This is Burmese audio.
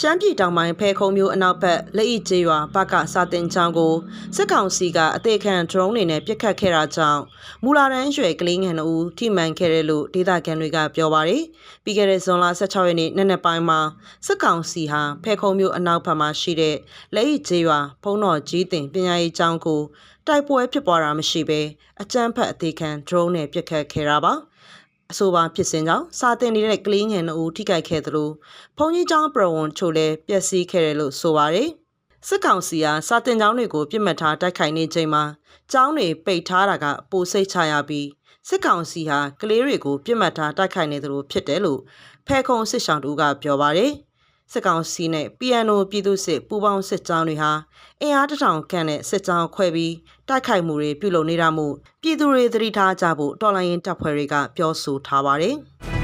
ရှမ်းပြည်တောင်ပိုင်းဖဲခုံမျိုးအနောက်ဘက်လက်ဤကျေးရွာဘကစာတင်ချောင်းကိုစစ်ကောင်စီကအသေးခံ drone တွေနဲ့ပစ်ခတ်ခဲ့တာကြောင့်မူလာတန်းရွယ်ကလေးငယ်နှုတ်ထိမှန်ခဲ့တယ်လို့ဒေသခံတွေကပြောပါတယ်။ပြီးခဲ့တဲ့ဇွန်လ16ရက်နေ့နေ့နေ့ပိုင်းမှာစစ်ကောင်စီဟာဖဲခုံမျိုးအနောက်ဘက်မှာရှိတဲ့လက်ဤကျေးရွာဖုံးတော်ကြီးတင်ပညာရေးကျောင်းကိုတိုက်ပွဲဖြစ်ပွားတာမရှိဘဲအကြမ်းဖက်အသေးခံ drone နဲ့ပစ်ခတ်ခဲ့တာပါ။ အဆိုပါဖြစ်စဉ်ကြောင့်စာတင်နေတဲ့ကလေးငယ်နှုတ်ထိခိုက်ခဲ့သလိုဘုံကြီးကျောင်းပရဝဏ်ချို့လည်းပျက်စီးခဲ့တယ်လို့ဆိုပါတယ်။စစ်ကောင်စီကစာတင်ကျောင်းတွေကိုပြစ်မှတ်ထားတိုက်ခိုက်နေချိန်မှာကျောင်းတွေပိတ်ထားတာကပိုစိတ်ချရပြီးစစ်ကောင်စီဟာကလေးတွေကိုပြစ်မှတ်ထားတိုက်ခိုက်နေသလိုဖြစ်တယ်လို့ဖဲခုံစစ်ဆောင်တူကပြောပါတယ်။ စစ်ကောင်စီနဲ့ PNO ပြည်သူစစ်ပူးပေါင်းစစ်ကြောင်းတွေဟာအင်အားတထောင်ခန့်နဲ့စစ်ကြောင်းခွဲပြီးတိုက်ခိုက်မှုတွေပြုလုပ်နေတာမို့ပြည်သူတွေသတိထားကြဖို့တော်လိုင်းရင်တပ်ဖွဲ့တွေကပြောဆိုထားပါတယ်။